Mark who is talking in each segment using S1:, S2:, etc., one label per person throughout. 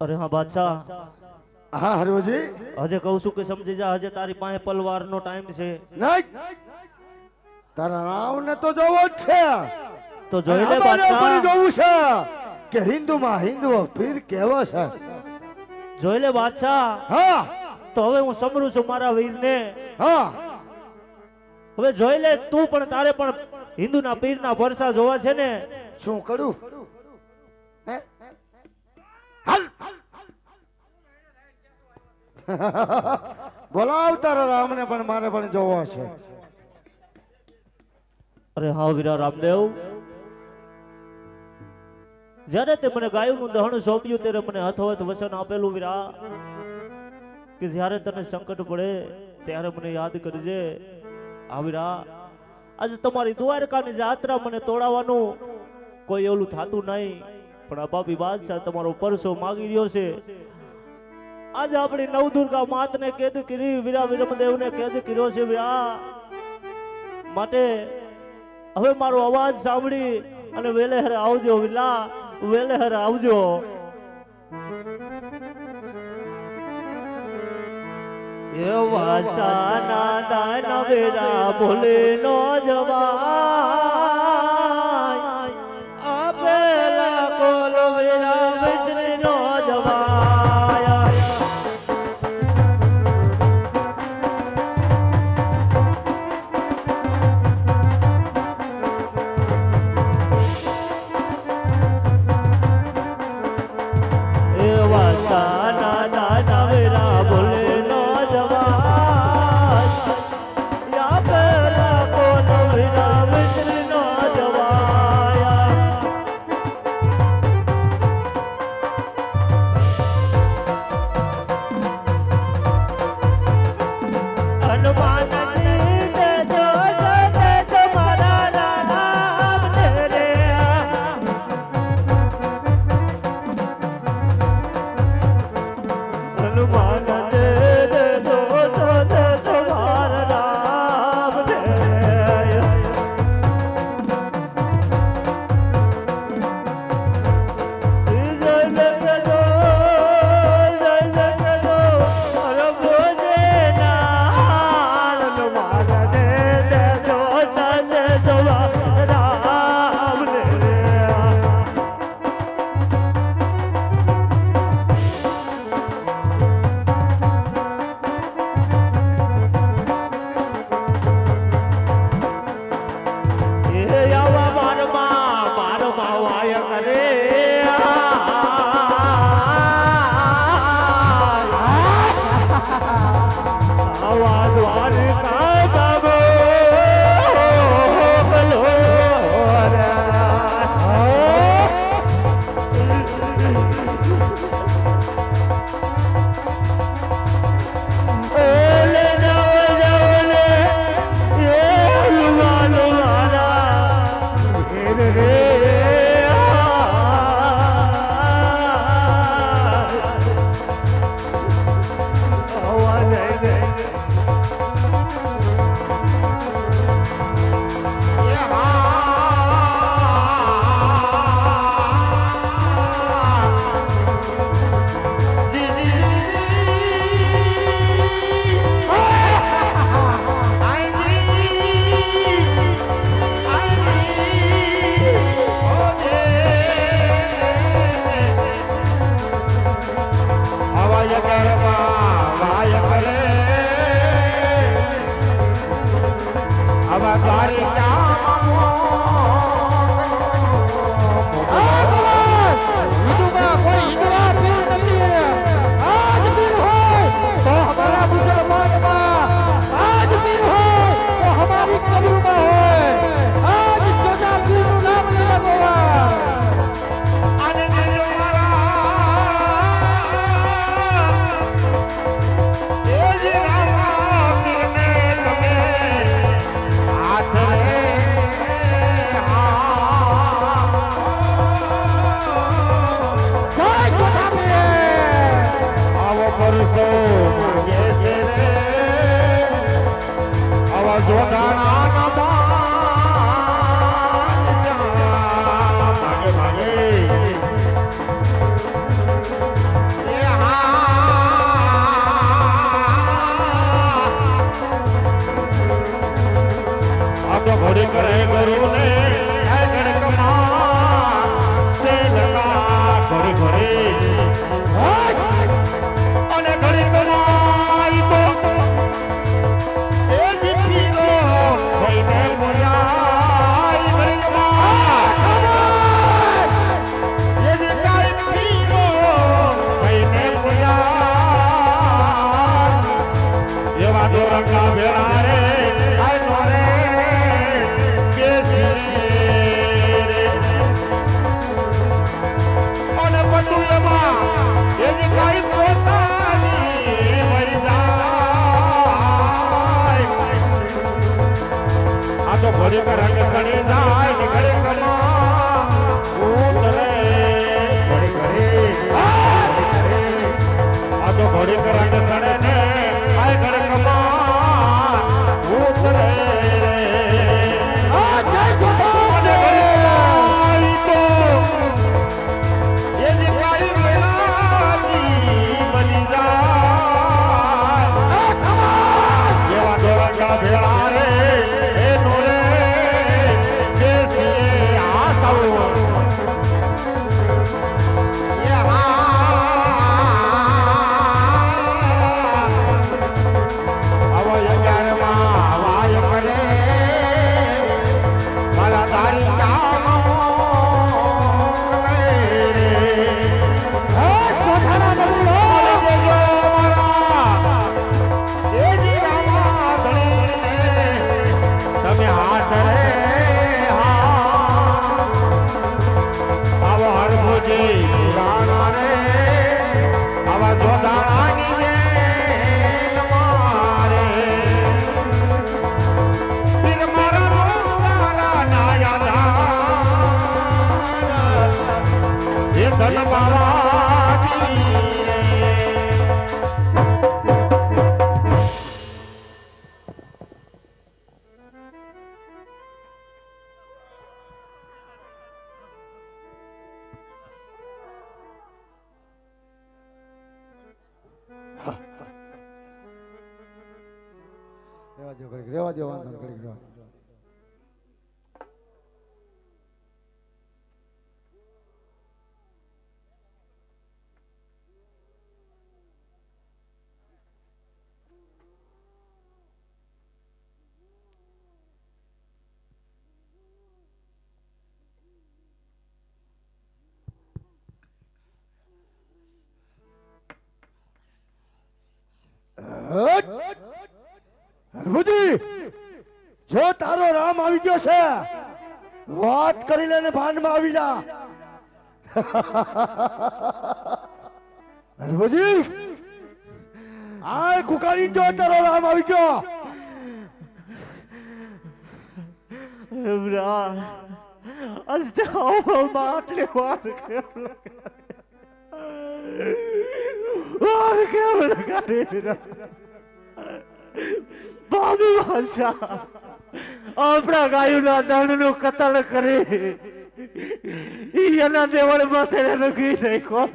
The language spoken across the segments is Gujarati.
S1: અરે હા બાદશાહ.
S2: હા હરવજી.
S1: હજે કહું છું કે સમજી જા હજે તારી પાસે પલવારનો ટાઈમ છે.
S2: તારા રાવ ને તો જોવો જ છે.
S1: તો જોઈ લે બાદશાહ.
S2: જોવું છે કે હિન્દુમાં હિન્દુ પીર કેવો છે.
S1: જોઈ લે બાદશાહ.
S2: હા.
S1: તો હવે હું સમરું છું મારા વીર ને
S2: હા.
S1: હવે જોઈ લે તું પણ તારે પણ હિન્દુના પીરના ભરસા જોવા છે ને?
S2: શું કરું? હાલ. રામ ને પણ, મારે પણ જોવો છે.
S1: અરે હા વીરા રામદેવ. જ્યારે તે મને ગાયનું દહણ સોંપ્યું ત્યારે મને હથોહથ વચન આપેલું વીરા. કે જ્યારે તને સંકટ પડે ત્યારે મને યાદ કરજે. હા વીરા, આજે તમારી દ્વારકાની જાત્રા મને તોડાવવાનું કોઈ ઓલું થતું નહીં. પણ આ બાદશાહ તમારો પરસો માગી રહ્યો છે. આજે આપણી નવદુર્ગા માતને કેદ કરી, વીરા વિરમદેવને કેદ કર્યો છે માટે હવે મારો અવાજ સાંભળી અને વેલેહર આવજો વિલા વેલેહર આવજો. એવા સાના દાના વેરા ભોલે નો જવાય
S3: ઘડીક રંગ સણે ને
S2: રેવા દો ઘડીક રેવા દો વાંધો ઘડીક રેવા આવી ગયો છે. વાત કરી લે ને ભાનમાં આવી જા. હરભજી આ કુકારી જો તારો રામ, આવી ગયો.
S1: માટલે કેમ વાર કેમ લગાડે? બાબુ બાદશાહ આપણા ગાયોના દંડનું કતલ કરી. ઈ એના દેવળ માથે રખી નાખ્યો.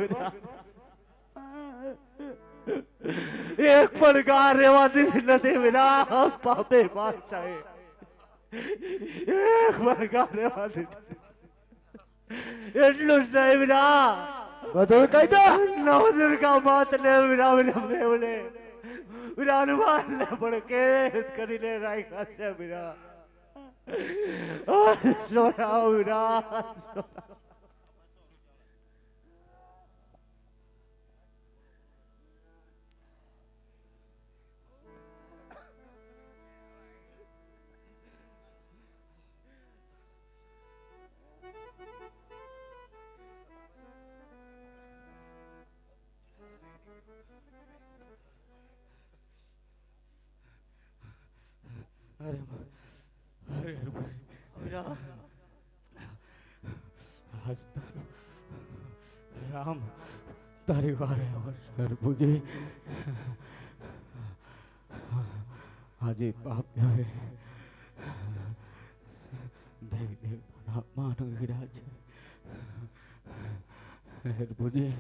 S1: એક પણ ગા રેવા દીધી નથી વિના. પાપે બાદશાહે એક પણ ગા રેવા દીધી એટલું જ નહીં વિના.
S2: બધું કહી દે.
S1: નવદુર્ગા માત ને વિના વિના દેવને વિના હનુમાન ને પણ કેદ કરીને રાખ્યા છે વિના સોના વિના
S3: રામ. તારી વારે અવસર હરભુજી આજે પાપ્યાએ દેવી દેવતાના અપમાન વિરા છે. હરભુજી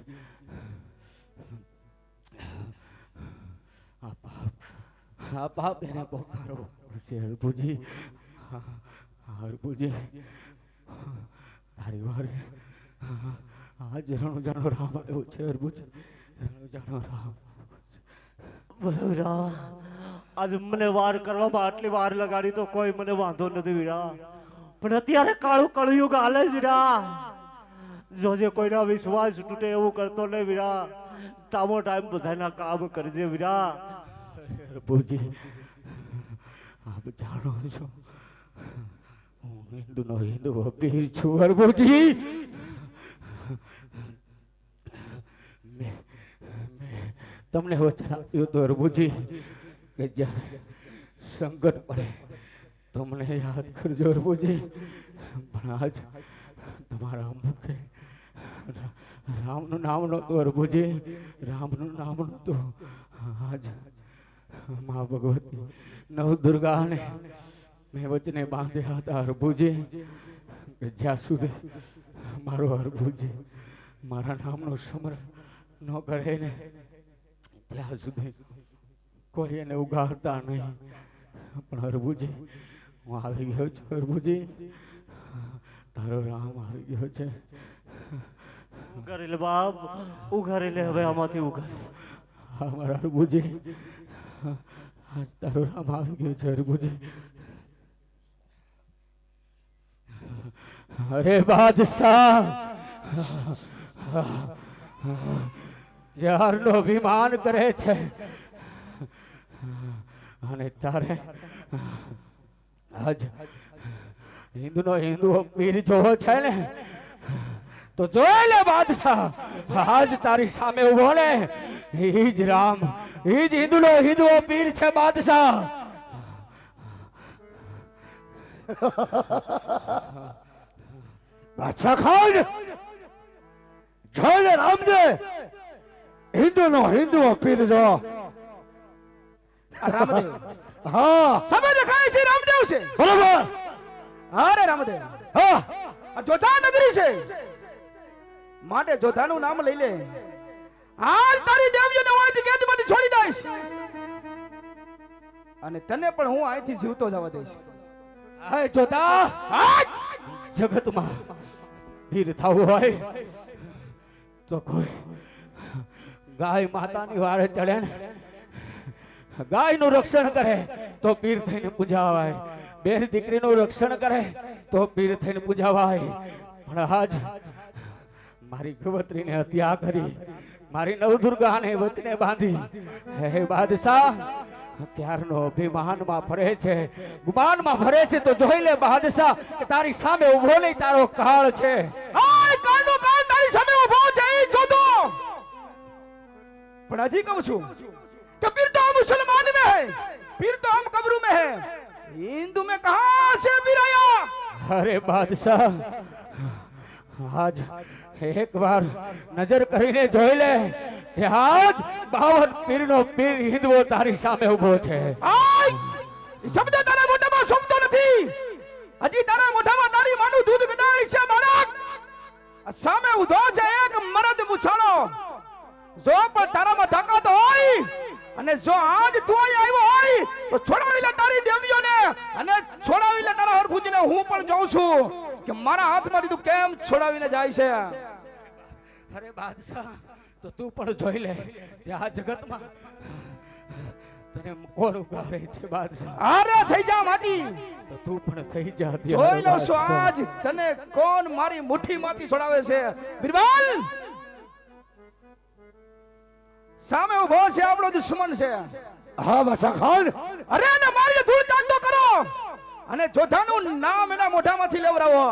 S3: આ પાપ આ પાપ એને પોકારો. પડશે હરભુજી હરભુજી તારી વારે
S4: આજ રણુ જાણો રામ આવ્યો છે અર્બુજ. રણુ જાણો રામ
S1: બોલો આજ મને વાર કરવામાં આટલી વાર લગાડી તો કોઈ મને વાંધો નથી વીરા. પણ અત્યારે કાળું કળિયુગ હાલે જ રા. જોજે કોઈના વિશ્વાસ તૂટે એવું કરતો નહીં વીરા. ટામો ટાઈમ બધાના કામ કરજે વીરા.
S4: અર્બુજી આપ જાણો છો હું હિન્દુનો હિન્દુ અબીર છું અરબુજી મેં મેં તમને વચન આપ્યું હતું અરબુજી, કે જ્યારે સંકટ પડે તો મને યાદ કરજો અરબુજી. પણ આજ તમારા મુખે રામનું નામ નહોતું અરબુજી. રામનું નામ નહોતું. આજ મા ભગવતી નવ દુર્ગાને મેં વચને બાંધ્યા હતા અરબુજી, કે જ્યાં સુધી મારો અરબુજી મારા નામનું સ્મરણ ન કરે ને ત્યાં સુધી કોઈ એને ઉગાડતા નહીં. પણ હરભુજી હું આવી ગયો છું હરભુજી. તારો રામ આવી ગયો છે.
S1: ઉઘારી લે બાપ ઉઘારી લે હવે આમાંથી ઉઘારી.
S4: અમારા હરભુજી. આજ તારો રામ આવી ગયો છે હરભુજી. અરે બાદશાહ. યારનો અભિમાન કરે છે. અને તારે આજ હિન્દુનો હિન્દુ પીર જોવો છે ને? તો જોઈ લે બાદશાહ, આજ તારી સામે ઊભો ને. ઈ જ રામ, ઈ જ હિન્દુનો હિન્દુ પીર છે બાદશાહ.
S2: બાદશાહ ખાન, જોઈ લે રામજે હિન્દુ નો હિન્દુ પીર જો
S5: રામદેવ
S2: હા
S5: સમય દેખાય છે રામદેવ છે
S2: બરોબર
S5: અરે રામદેવ
S2: હા
S5: આ જોધા નગરી છે માટે જોધાનું નામ લઈ લે હાલ તારી દેવીઓને હું અહીંથી કેદમાંથી છોડી દઈશ અને તને પણ હું અહીંથી જીવતો જવા દઈશ
S4: આય જોતા! જગતમાં વીર થવું હોય તો કોઈ ગાય માતાની વારે ચડે ને, ગાયનું રક્ષણ કરે તો પીર થઈને પૂજાવાય. બેન દીકરીનું રક્ષણ કરે તો પીર થઈને પૂજાવાય. પણ આજ મારી ગવત્રીને હત્યા કરી, મારી નવદુર્ગાને વચને બાંધી. હે બાદશાહ ત્યારનો અભિમાનમાં ફરે છે, ગુમાનમાં ફરે છે, તો જોઈ લે બાદશાહ તારી સામે ઊભો નહીં, તારો કાળ છે.
S5: હાય પણ હજી કહું છું कि पीर तो हम मुसलमान में है पीर तो हम कब्रू में है हिंदू में कहा से पीर आया
S4: અરે બાદશાહ આજ એક વાર નજર કરીને જોઈ લે કે આજ બાવન પીરનો પીર હિન્દુઓ તારી સામે ઉભો છે
S5: આય ઈ શબ્દ તારા મોઢામાં શોભતો નથી હજી તારા મોઢામાં તારી માનું દૂધ ગદાય છે બાળક આ સામે ઊભો છે એક મરદ મુછાળો જો પણ તારામાં તાકાત હોય અને જો આજ તું અહીં આવ્યો હોય તો છોડાવી લે તારી દેવીઓને અને છોડાવી લે તારા હરખુજીને હું પણ જાઉં છું કે મારા હાથમાંથી તું કેમ છોડાવીને જાય છે?
S4: અરે બાદશાહ તો તું પણ જોઈ લે કે આ જગતમાં તને કોણ ઉગારે છે બાદશાહ?
S5: આરે થઈ જા માટી.
S4: તો તું પણ થઈ જા
S5: જોઈ લઉં છું આજ તને કોણ મારી મુઠ્ઠીમાંથી છોડાવે છે? બિરબલ! સામે ઊભો છે આપણો દુશ્મન છે.
S2: હા બાદશાહ ખાન.
S5: અરે એને મારીને ધૂળ ચાંદો કરો. અને જોધાનું નામ એના મોઢામાંથી લેવડાવો.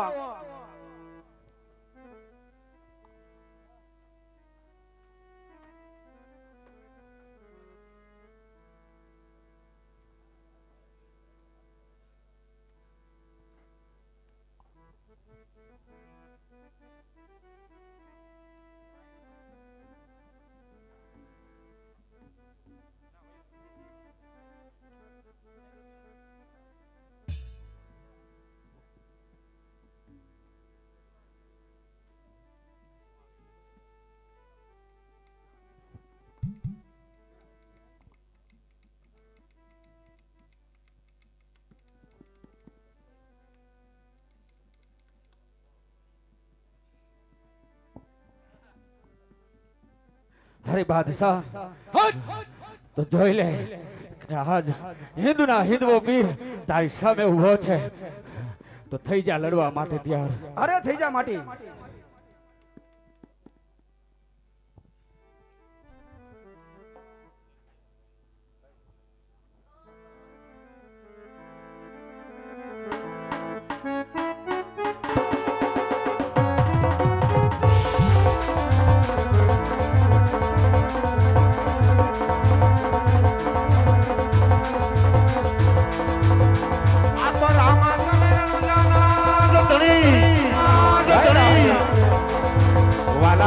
S4: અરે બાદશાહ. તો જોઈ લે આજ હિન્દુના હિન્દવો વીર તારી સામે ઊભો છે. તો થઈ જા લડવા માટે તૈયાર.
S5: અરે થઈ જા માટી.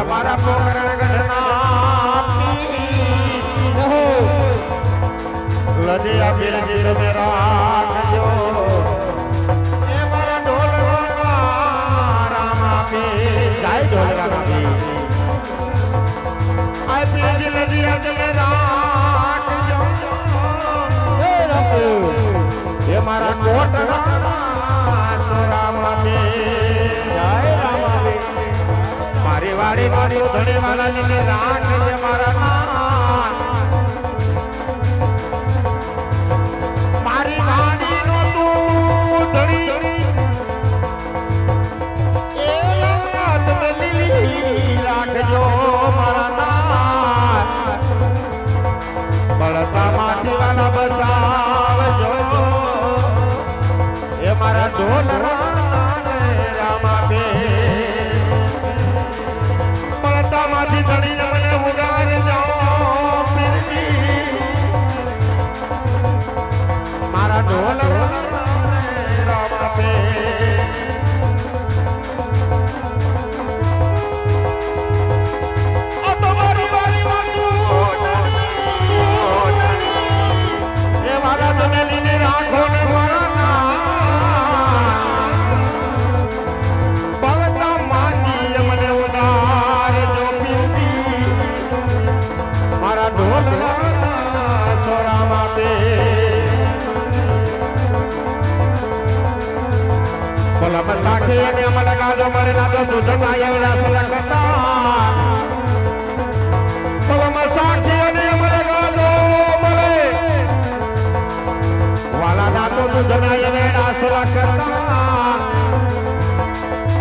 S3: વાલા મારા પોકરણ ગઢના રાખજો. એ મારા ઢોલરા રામા જય જાય ઢોલરા પી આ બિરજી લજિયા તમે રાખજો. એ મારા કોટના સોરામા જાય રામા મારી વાડી મારી ધણી વાલા રાખ રાખજે મારા નામ. મારી પલમ સાખી અને અમલ ગાજો મળેલા તો દૂધ ના એવડા સલકતા પલમ સાખી અને અમલ ગાજો મળે વાલા ના તો દૂધ રાસ લખતા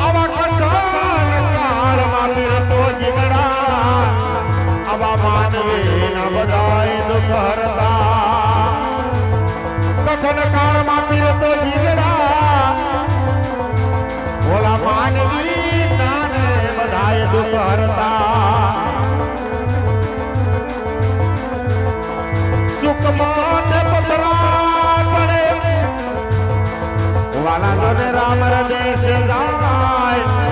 S3: આવા કાળ કાળમાં રતો જીવડા. આવા માનવી ન બધાય દુઃખ હરતા. કઠન કાળમાં પીરતો જીવડા. ભોલા માનવી તાને બધાય દુઃખ હરતા સુખમાં પતરા પડે વાલા જોને રામ હૃદય સે જાય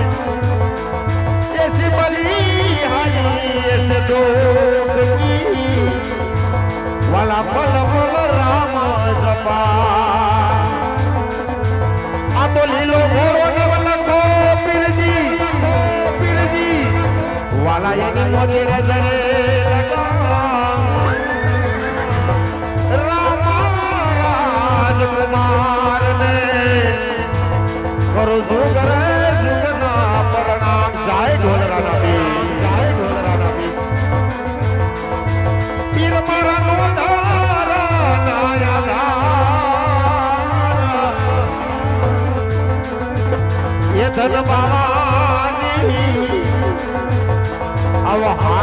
S3: એસી બલી હાઈ એસે દુઃખ કી વાલા પલ પલ રામ જપા કાયની મોતી નજરે રાજકુમાર ને કરું છું કરે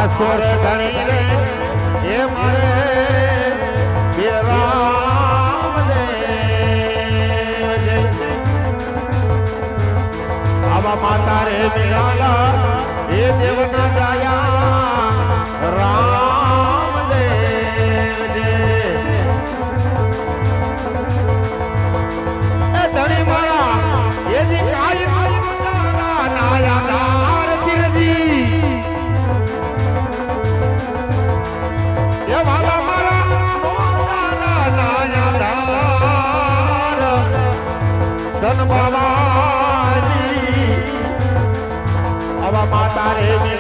S3: આવ હાસોર ગણી રે એ મારે રામદેવ. જય આવા માતા રે નિરાલા એ દેવના માતા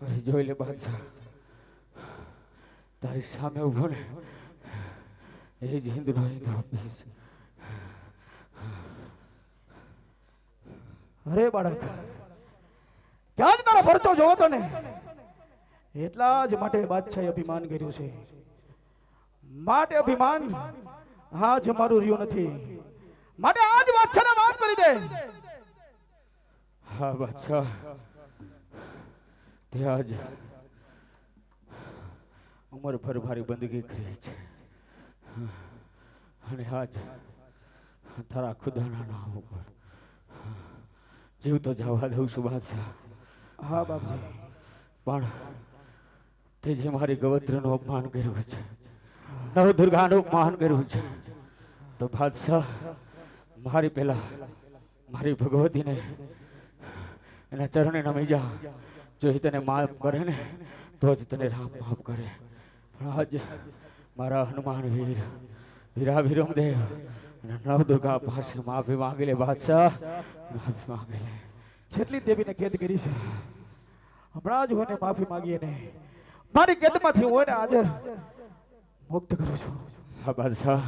S5: અરે
S4: જોઈ લે બાદશાહ તારી સામે ઊભો ને એ જ હિન્દુનો હિન્દુ આપીશ
S5: અરે બાળક ક્યાં જ તારો પરચો જોવો તો ને એટલા જ માટે બાદશાહે અભિમાન કર્યું છે. માટે અભિમાન હા જ મારું રહ્યું નથી. માટે આજ બાદશાહને માફ કરી દે.
S4: હા બાદશાહ. તે આજ ઉંમર ભર મારી બંદગી કરી છે. અને આજ તારા ખુદાના નામ ઉપર જીવ તો જવા દઉં છું બાદશાહ.
S5: હા બાપજી.
S4: પણ તે જે મારી ગવત્રનું અપમાન કર્યું છે નવ દુર્ગાનું અપમાન કર્યું છે તો બાદશાહ મારી પહેલા મારી ભગવતીને એના ચરણે નમી જા. જો એ તને માફ કરે ને તો જ તને રામ માફ કરે. પણ આજ મારા હનુમાન વીર વીરા વિરમદેવ અને નવ દુર્ગા પાસે માફી માંગી લે બાદશાહ માફી માંગી લે.
S5: જેટલી દેવીને કેદ કરી છે હમણાં જ હું એને માફી માંગીએ ને મારી કેદમાંથી હું એને હાજર મુક્ત કરું છું.
S4: હા બાદશાહ